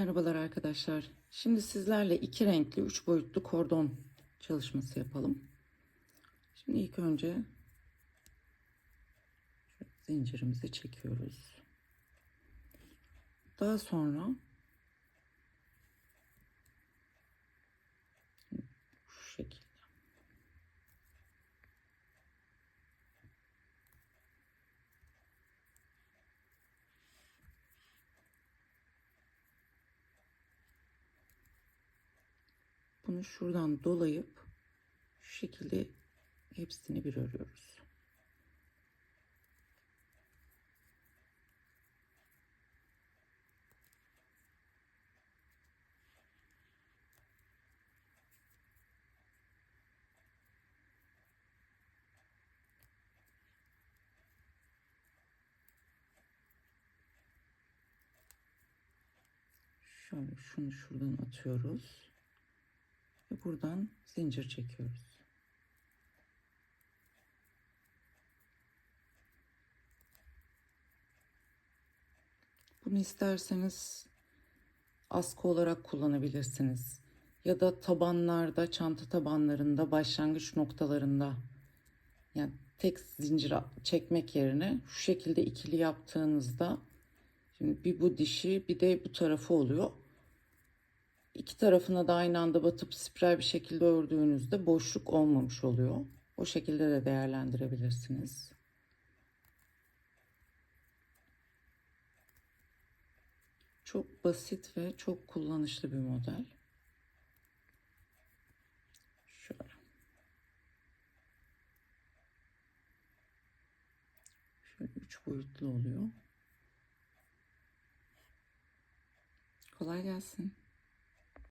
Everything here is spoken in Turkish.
Merhabalar arkadaşlar. Şimdi sizlerle iki renkli, üç boyutlu kordon çalışması yapalım. Şimdi ilk önce zincirimizi çekiyoruz. Daha sonra şu şekilde bunu şuradan dolayıp şu şekilde hepsini bir örüyoruz. Şöyle şunu şuradan atıyoruz. Ve buradan zincir çekiyoruz. Bunu isterseniz askı olarak kullanabilirsiniz. Ya da tabanlarda, çanta tabanlarında, başlangıç noktalarında yani tek zincir çekmek yerine şu şekilde ikili yaptığınızda şimdi bir bu dişi bir de bu tarafı oluyor. İki tarafına da aynı anda batıp spiral bir şekilde ördüğünüzde boşluk olmamış oluyor. O şekilde de değerlendirebilirsiniz. Çok basit ve çok kullanışlı bir model. Şöyle. Şöyle üç boyutlu oluyor. Kolay gelsin.